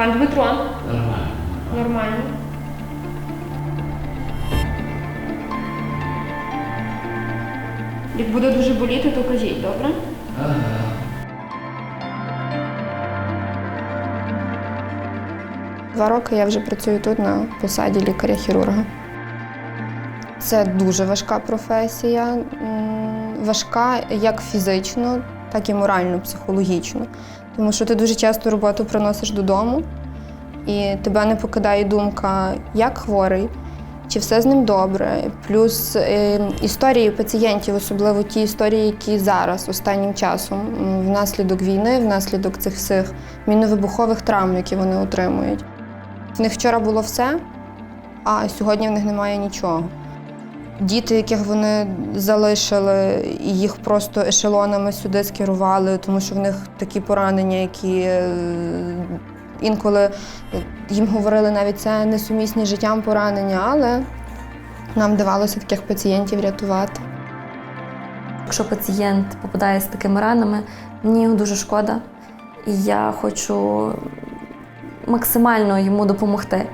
Пан Дмитро, Нормально. нормально. Як буде дуже боліти, то кажіть, добре? Ага. Два роки я вже працюю тут на посаді лікаря-хірурга. Це дуже важка професія. Важка як фізично, так і морально, психологічно. Тому що ти дуже часто роботу приносиш додому, і тебе не покидає думка, як хворий, чи все з ним добре. Плюс е, історії пацієнтів, особливо ті історії, які зараз, останнім часом, внаслідок війни, внаслідок цих всіх міновибухових травм, які вони отримують. В них вчора було все, а сьогодні в них немає нічого. Діти, яких вони залишили, їх просто ешелонами сюди скерували, тому що в них такі поранення, які е, інколи їм говорили навіть це несумісні життям поранення, але нам вдавалося таких пацієнтів рятувати. Якщо пацієнт попадає з такими ранами, мені його дуже шкода. І я хочу максимально йому допомогти.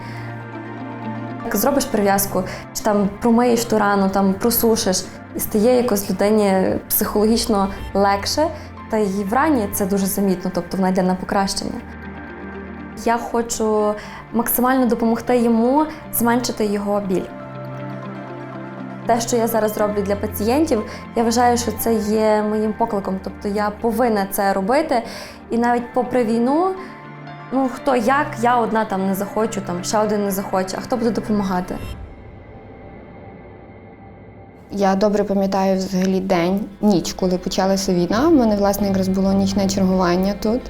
Зробиш прив'язку, чи там промиєш ту рану, там просушиш, і стає якось людині психологічно легше, та й в рані це дуже замітно, тобто вона йде на покращення. Я хочу максимально допомогти йому зменшити його біль. Те, що я зараз роблю для пацієнтів, я вважаю, що це є моїм покликом. Тобто я повинна це робити. І навіть попри війну, ну хто як, я одна там не захочу, там ще один не захоче, а хто буде допомагати? Я добре пам'ятаю взагалі день, ніч, коли почалася війна. У мене, власне, якраз було нічне чергування тут.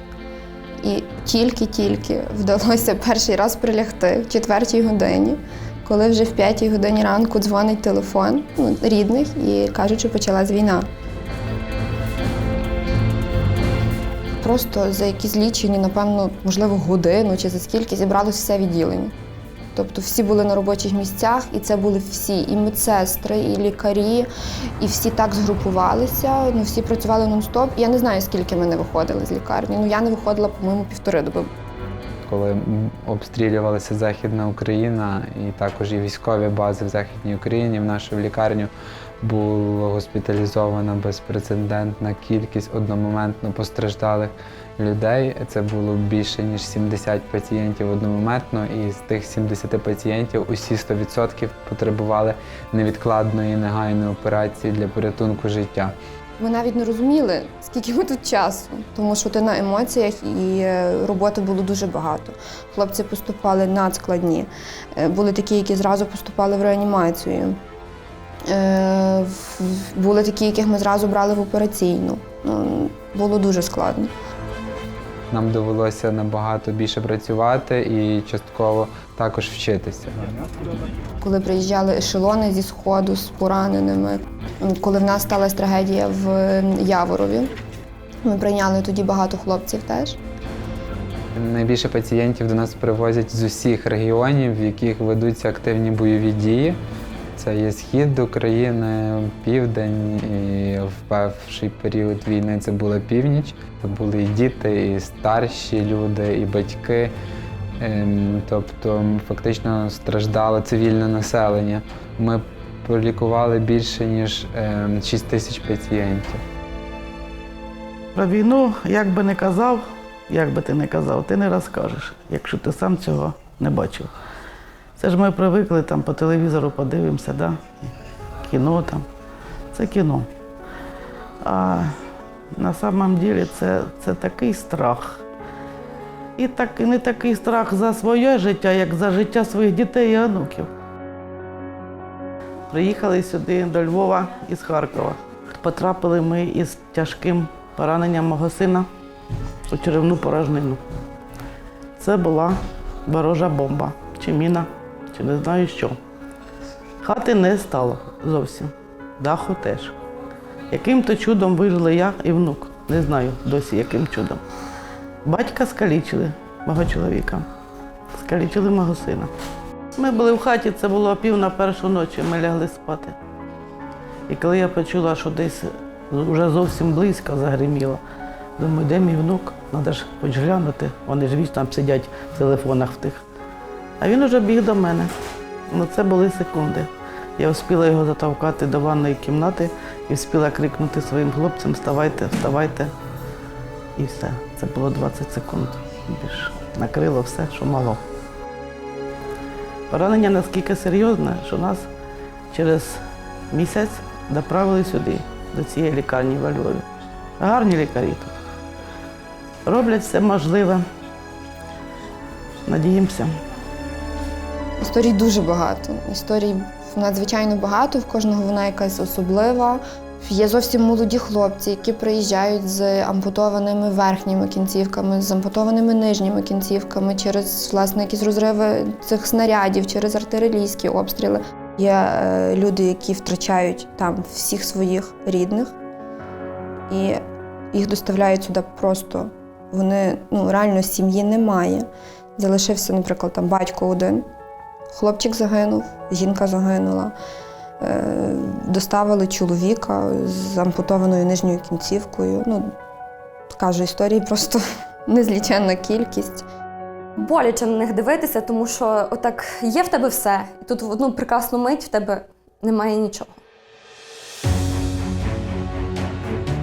І тільки-тільки вдалося перший раз прилягти в четвертій годині, коли вже в п'ятій годині ранку дзвонить телефон ну, рідних і кажуть, що почалась війна. Просто за якісь лічені, напевно, можливо, годину чи за скільки зібралося все відділення. Тобто всі були на робочих місцях, і це були всі, і медсестри, і лікарі, і всі так згрупувалися. Ну всі працювали нон-стоп. Я не знаю, скільки ми не виходили з лікарні. Ну я не виходила, по-моєму, півтори доби. коли обстрілювалася Західна Україна, і також і військові бази в Західній Україні, в нашу лікарню була госпіталізована безпрецедентна кількість одномоментно постраждалих людей. Це було більше ніж 70 пацієнтів одномоментно, і з тих 70 пацієнтів усі 100% потребували невідкладної негайної операції для порятунку життя. Ми навіть не розуміли, скільки ми тут часу, тому що ти на емоціях і е, роботи було дуже багато. Хлопці поступали надскладні. Е, Були такі, які зразу поступали в реанімацію. Е, Були такі, яких ми зразу брали в операційну. Ну, Було дуже складно. Нам довелося набагато більше працювати і частково також вчитися. Коли приїжджали ешелони зі сходу з пораненими, коли в нас сталася трагедія в Яворові, ми прийняли тоді багато хлопців теж. Найбільше пацієнтів до нас привозять з усіх регіонів, в яких ведуться активні бойові дії. Це є схід України, південь, і в перший період війни це була північ. Це були і діти, і старші люди, і батьки. Ем, Тобто фактично страждало цивільне населення. Ми пролікували більше ніж ем, 6 тисяч пацієнтів. Про війну, як би не казав, як би ти не казав, ти не розкажеш, якщо ти сам цього не бачив. Це ж ми привикли там по телевізору подивимося, да? кіно там. Це кіно. А на самом деле це, це такий страх. І, так, і не такий страх за своє життя, як за життя своїх дітей і онуків. Приїхали сюди до Львова із Харкова. Потрапили ми із тяжким пораненням мого сина у черевну порожнину. Це була ворожа бомба, чи міна, чи не знаю що. Хати не стало зовсім, даху теж. Яким-то чудом вижили я і внук. Не знаю досі, яким чудом. Батька скалічили мого чоловіка, скалічили мого сина. Ми були в хаті, це було пів на першу ночі, ми лягли спати. І коли я почула, що десь вже зовсім близько загриміло, Думаю, де мій внук? Треба ж хоч глянути. Вони ж вічно там сидять в телефонах в тих. А він уже біг до мене. Ну це були секунди. Я встигла його затовкати до ванної кімнати і встигла крикнути своїм хлопцям Вставайте, вставайте. І все. Це було 20 секунд. Більш накрило все, що могло. Поранення наскільки серйозне, що нас через місяць доправили сюди, до цієї лікарні в Львові. Гарні лікарі тут. Роблять все можливе. Надіємося. Історій дуже багато. Історій надзвичайно багато, в кожного вона якась особлива. Є зовсім молоді хлопці, які приїжджають з ампутованими верхніми кінцівками, з ампутованими нижніми кінцівками через власне якісь розриви цих снарядів, через артилерійські обстріли. Є е, люди, які втрачають там всіх своїх рідних, і їх доставляють сюди просто. Вони ну реально сім'ї немає. Залишився, наприклад, там батько один. Хлопчик загинув, жінка загинула. Е, Доставили чоловіка з ампутованою нижньою кінцівкою. Ну, кажу, історії просто незліченна кількість. Боляче на них дивитися, тому що отак є в тебе все, і тут в одну прекрасну мить в тебе немає нічого.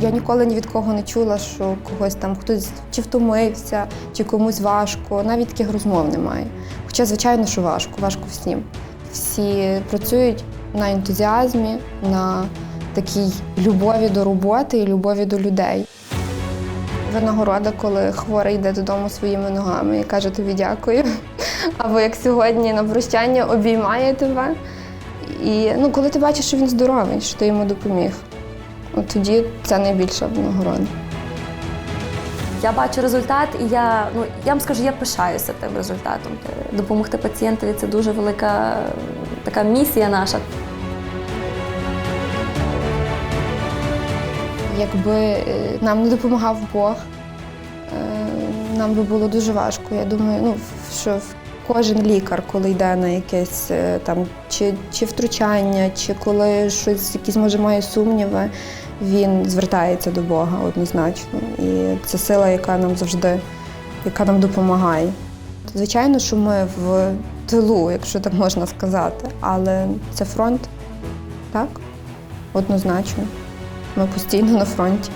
Я ніколи ні від кого не чула, що когось там хтось чи втомився, чи комусь важко. Навіть таких розмов немає. Хоча, звичайно, що важко, важко всім. Всі працюють на ентузіазмі, на такій любові до роботи і любові до людей. Винагорода, коли хворий йде додому своїми ногами і каже тобі дякую. Або як сьогодні на прощання обіймає тебе. І ну, коли ти бачиш, що він здоровий, що ти йому допоміг. От тоді це найбільша винагорода. Я бачу результат, і я, ну, я вам скажу, я пишаюся тим результатом. Допомогти пацієнтові це дуже велика така місія наша. Якби е, нам не допомагав Бог, е, нам би було дуже важко. Я думаю, ну, що кожен лікар, коли йде на якесь е, там чи, чи втручання, чи коли щось, якісь може має сумніви, він звертається до Бога однозначно. І це сила, яка нам завжди, яка нам допомагає. Звичайно, що ми в тилу, якщо так можна сказати, але це фронт, так? Однозначно. Ми постійно на фронті.